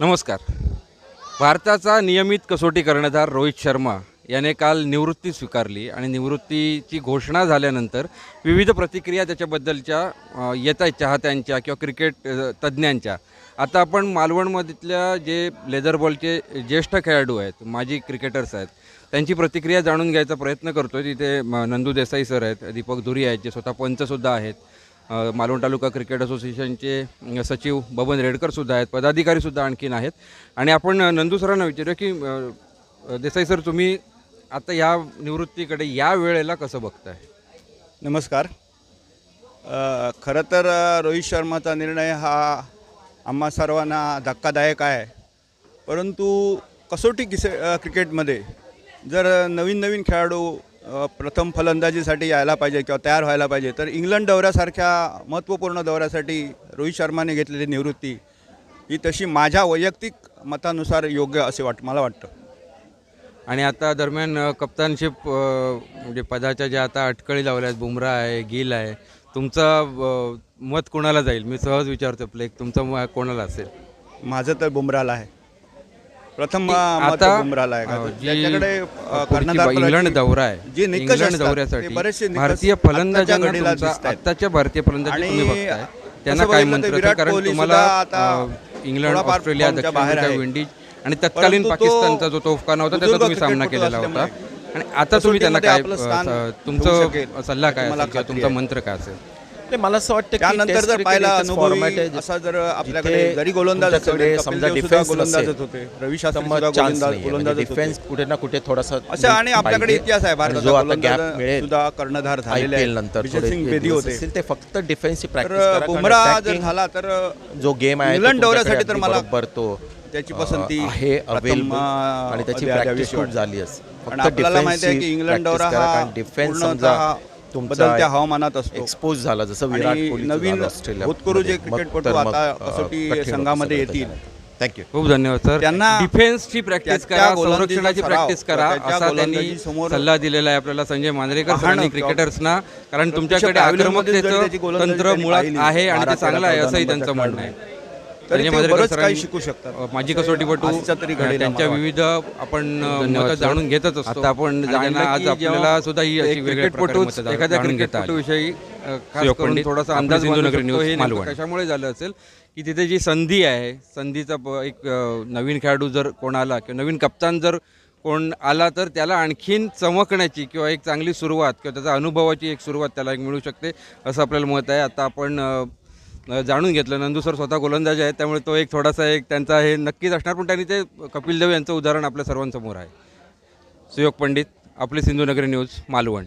नमस्कार. भारताचा नियमित कसोटी कर्णधार रोहित शर्मा याने काल निवृत्ती स्वीकारली आणि निवृत्तीची घोषणा झाल्यानंतर विविध प्रतिक्रिया त्याच्याबद्दलच्या येत आहेत चाहत्यांच्या किंवा क्रिकेट तज्ज्ञांच्या. आता आपण मालवणमधल्या जे लेदर बॉलचे ज्येष्ठ खेळाडू आहेत माजी क्रिकेटर्स आहेत त्यांची प्रतिक्रिया जाणून घ्यायचा प्रयत्न करतो तिथे म, नंदू देसाई सर आहेत दीपक धुरी आहेत जे स्वतः पंचसुद्धा आहेत. मालवण तालुका क्रिकेट असोसिएशनचे सचिव बबन रेडकरसुद्धा आहेत पदाधिकारीसुद्धा आणखीन आहेत. आणि आपण नंदू सरांना विचारूया की देसाई सर तुम्ही आता या निवृत्तीकडे या वेळेला कसं बघताय? नमस्कार. खरं तर रोहित शर्माचा निर्णय हा आम्हा सर्वांना धक्कादायक आहे. परंतु कसोटी किसे क्रिकेटमध्ये जर नवीन नवीन खेळाडू प्रथम फलंदाजीसाठी यायला पाहिजे किंवा तयार व्हायला पाहिजे. तर इंग्लंड दौऱ्यासारख्या महत्त्वपूर्ण दौऱ्यासाठी रोहित शर्माने घेतलेली निवृत्ती ही तशी माझ्या वैयक्तिक मतानुसार योग्य असे वाट मला वाटतं. आणि आता दरम्यान कप्तानशिप म्हणजे पदाच्या ज्या आता अटकळी लावल्या आहेत बुमरा आहे गिल आहे तुमचं मत कोणाला जाईल? मी सहज विचारतो प्लेक तुमचं मत कोणाला असेल? माझं तर बुमराला आहे. प्रथम आता बुमराला आहे अ, का? जी त्याच्याकडे अ, पुढची कर्णधारपदाची इंग्लंड दौरा आहे जे निकष इंग्लंड असतात, दौऱ्यासाठी ते बरेचसे निकष भारतीय आत्ताच्या फलंदाजांना घडीला तुमचा दिसतायत. आत्ताच्या भारतीय फलंदाजी आणि तुम्ही बघताय तसं त्यांना काय बघितलं तर मंत्र विराट कारण कोहली तुम्हाला सुद्धा आता अ, इंग्लंड थोडाफार ऑस्ट्रेलिया फॉर्मच्या दक्षिण बाहेर आफ्रिका आहे. विंडीज आणि तत्कालीन परंतु तो पाकिस्तानचा जो तोफखाना होता त्याचा बुजुर्ग तुम्ही सामना क्रिकेटपटू केलेला होता असल्यामुळे आणि आता तुम्ही त्यांना काय कसोटीमध्ये आपलं स्थान अ, ठेवू तुमचं सल्ला काय मला असेल किंवा खात्री तुमचा आहे. मंत्र काय असेल नाही मला असं वाटतं त्यानंतर जर पाहिला अनुभवी असा जर आपल्याकडे जिथे जरी गोलंदाज असेल तुमच्याकडे समजा कपिल देव सुद्धा डिफेन्स गोलंदाजच नसेल, होते. रवी तर शास्त्री सुद्धा गोलंदाज डिफेन्स होते. कुठे ना कुठे थोडासा असं आणि आपल्याकडे. इतिहास आहे आणि भारताचा जो आता गोलंदाज गॅप मिळेल. सुद्धा कर्णधार झालेले आहेत. नंतर थोडे सिंग बेदी दिवस होते ते फक्त डिफेन्सची प्रॅक्टिस तर बुमराह जर झाला तर जो गेम आहे तो इंग्लंड दौऱ्यासाठी तर मला अगदी बरोबर तो त्याची अ, पसंती आहे प्रथम, अवेलेबल अ, आणि त्याची द्या- प्रॅक्टिस खूप वाटते. झाली आहे फक्त आपल्याला माहिती आहे की इंग्लंड दौरा करा, हा कारण डिफेन्स पूर्णतः समजा बदलत्या हवामानात असतो. एक्सपोज झाला जसं विराट आणि कोहली नवीन भूतपूर्व जे क्रिकेटपटू आता कसोटी संघामध्ये येतील. थँक्यू खूप धन्यवाद सर. त्यांना डिफेन्सची प्रॅक्टिस करा संरक्षणाची प्रॅक्टिस करा. असा त्यांनी सल्ला दिलेला आहे आपल्याला संजय मांजरेकर किंवा क्रिकेटर्सना कारण तुमच्याकडे आक्रमकतेचं तंत्र मुळात आहे आणि ते चांगलं आहे असंही त्यांचं म्हणणं आहे. तरी संजय ते मांजरेकर बरंच सरांनी- काही शिकू शकतात अ, माजी कसोटीपटू आजच्या तरी घडीला त्यांच्या विविध आपण मतं जाणून घेतच असतो आता आपण जाणलं आज आपल्याला सुद्धा ही अशी क्रिकेटपटू एखाद्या क्रिकेटपटू विषयी खास करून थोडासा अंदाज सिंधुनगरी. न्यूज, हे मालवण. कशामुळे झालं असेल की तिथे जी संधी आहे संधीचा प- एक अ, नवीन खेळाडू जर कोण आला किंवा नवीन कप्तान जर कोण आला तर त्याला आणखीन चमकण्याची किंवा एक चांगली सुरुवात किंवा त्याचा अनुभवाची एक सुरुवात त्याला एक मिळू शकते असं आपल्याला मत आहे आता आपण अ, जाणून घेतलं. नंदू सर स्वतः गोलंदाज आहेत त्यामुळे तो एक थोडासा एक त्यांचा हे नक्कीच असणार. पण त्यांनी ते कपिल देव यांचं उदाहरण आपल्या सर्वांसमोर आहे. सुयोग पंडित आपली सिंधुनगरी न्यूज मालवण.